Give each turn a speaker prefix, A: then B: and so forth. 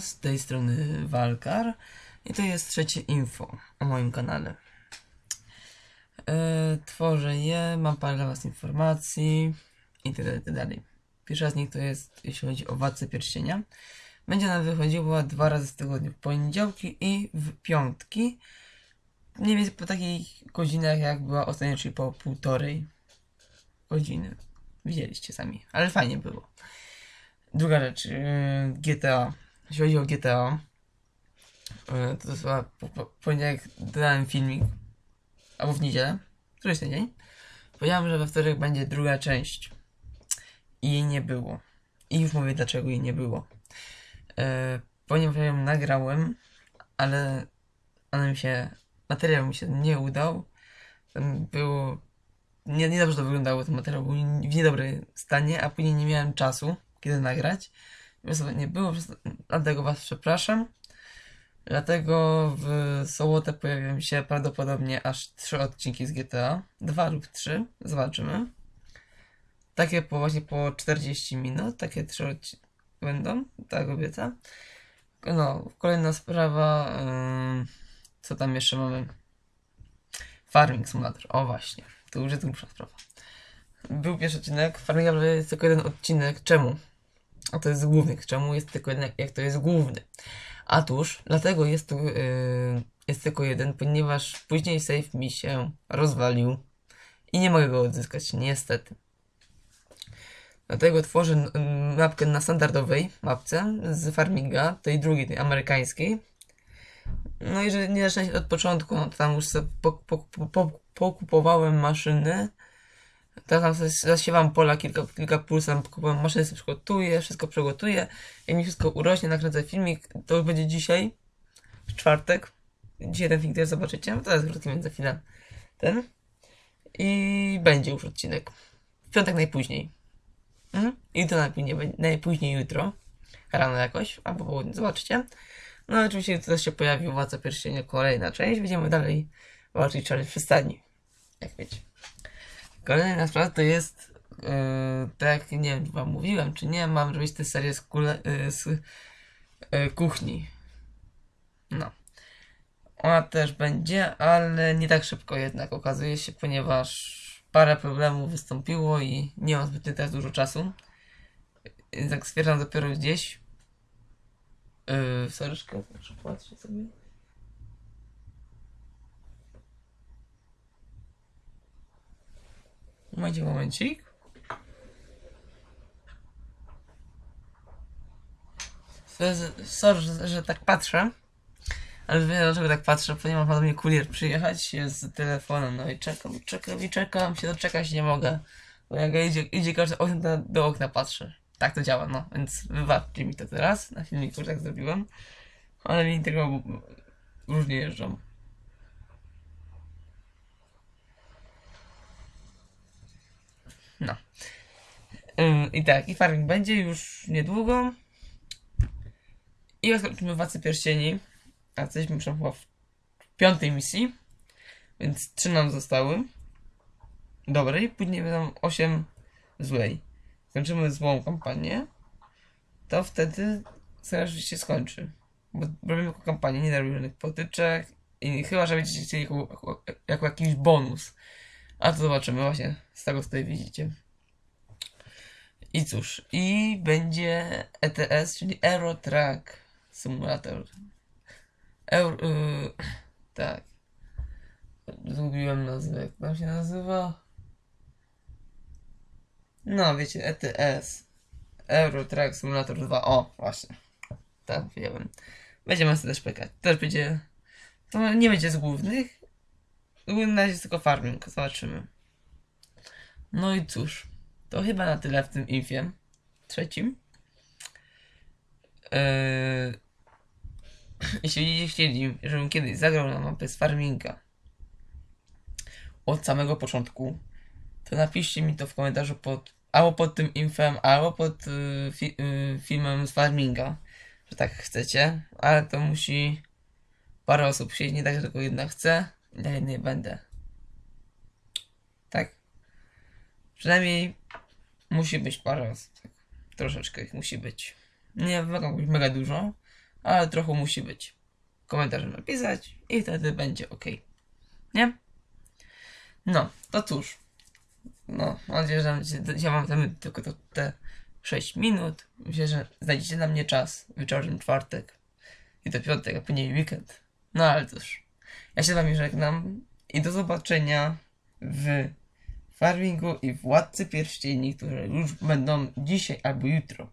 A: Z tej strony Walkar i to jest trzecie info o moim kanale. E, tworzę je, mam parę dla was informacji i tak dalej, dalej. Pierwsza z nich to jest, jeśli chodzi o Władcę Pierścienia. Będzie ona wychodziła dwa razy w tygodniu, w poniedziałki i w piątki. Mniej więcej po takich godzinach jak była ostatnio, czyli po półtorej godziny. Widzieliście sami, ale fajnie było. Druga rzecz, yy, GTA. Jeśli chodzi o GTA, yy, to chyba po, po, poniedziałek dodałem filmik, albo w niedzielę, który jest ten dzień. Powiedziałem, że we wtorek będzie druga część. I jej nie było. I już mówię, dlaczego jej nie było. Yy, ponieważ ją nagrałem, ale ona mi się, materiał mi się nie udał. Tam było, nie, nie dobrze to wyglądało, ten materiał był w niedobrym stanie, a później nie miałem czasu kiedy nagrać. Więc nie było, dlatego Was przepraszam. Dlatego w sobotę pojawią się prawdopodobnie aż trzy odcinki z GTA. Dwa lub trzy, zobaczymy. Takie po właśnie po 40 minut, takie trzy odcinki będą, tak obiecam. No, kolejna sprawa, yy, co tam jeszcze mamy? Farming Simulator, o właśnie, to już jest dłuższa sprawa. Był pierwszy odcinek, Farming ale jest tylko jeden odcinek, czemu? A to jest główny. Czemu jest tylko jeden, jak to jest główny? Otóż, dlatego jest tu, yy, jest tylko jeden, ponieważ później save mi się rozwalił i nie mogę go odzyskać, niestety. Dlatego tworzę mapkę na standardowej mapce z farminga, tej drugiej, tej amerykańskiej. No i że nie zaczynać od początku, no to tam już sobie pokupowałem maszyny, Teraz zasiewam pola, kilka, kilka pól, sam kupuję maszynę, sobie przygotuję, wszystko przygotuję. Jak mi wszystko urośnie, nakręcę filmik, to już będzie dzisiaj, w czwartek. Dzisiaj ten filmik też zobaczycie, to jest krótki, więc za chwilę ten. I będzie już odcinek. W piątek najpóźniej. Mhm. Jutro najpóźniej, najpóźniej jutro. Rano jakoś, albo południe, zobaczycie. No oczywiście też się pojawi Władca Pierścienia, kolejna część. Będziemy dalej walczyć challenge przystani. Jak wiecie. Kolejna sprawa to jest, yy, tak nie wiem, czy wam mówiłem, czy nie, mam robić tę serię z, kule, yy, z yy, kuchni. No. Ona też będzie, ale nie tak szybko jednak okazuje się, ponieważ parę problemów wystąpiło i nie mam zbytnio teraz dużo czasu. Więc tak stwierdzam dopiero gdzieś. Yy, soryczkę, muszę sobie. Macie momencik. Sorry, że, że tak patrzę. Ale wiem dlaczego tak patrzę, ponieważ ma do mnie kurier przyjechać z telefonem, no i czekam, czekam i czekam, się doczekać nie mogę. Bo jak idzie, idzie każdy okna, do okna patrzę. Tak to działa, no, więc wybaczcie mi to teraz, na filmiku tak zrobiłem. Ale mi tego różnie jeżdżą. No. I tak, i farming będzie już niedługo. I rozkończymy Władcę Pierścieni. A jesteśmy już chyba w piątej misji. Więc trzy nam zostały. Dobrej, później będą osiem złej. Skończymy złą kampanię. To wtedy zaraz się skończy. Bo robimy kampanię, nie robimy żadnych potyczek. I chyba, że będziecie chcieli jako, jako, jako jakiś bonus. A to zobaczymy właśnie z tego, co tutaj widzicie. I cóż, i będzie ETS, czyli Euro Track Simulator. Euro, yy, tak. Zgubiłem nazwę, jak tam się nazywa? No, wiecie, ETS. Euro Track Simulator 2. O, właśnie. Tak, wiem. Będziemy sobie też pekać. Też będzie. To nie będzie z głównych. Na razie jest tylko farming. Zobaczymy. No i cóż. To chyba na tyle w tym infie. Trzecim. Eee, jeśli będziecie chcieli, żebym kiedyś zagrał na mapę z farminga od samego początku, to napiszcie mi to w komentarzu pod albo pod tym infem, albo pod y, fi, y, filmem z farminga, że tak chcecie, ale to musi parę osób siedzieć, nie tak, że tylko jedna chce, ja nie będę. Tak? Przynajmniej musi być parę osób. Tak. Troszeczkę ich musi być. Nie mega, mega dużo, ale trochę musi być. Komentarze napisać i wtedy będzie ok. Nie? No, to cóż. No, mam nadzieję, że ja mam tam tylko to, te 6 minut. Myślę, że znajdziecie na mnie czas wieczorem czwartek i to piątek, a później weekend. No ale cóż. Ja się z wami żegnam i do zobaczenia w Farmingu i Władcy Pierścieni, które już będą dzisiaj albo jutro.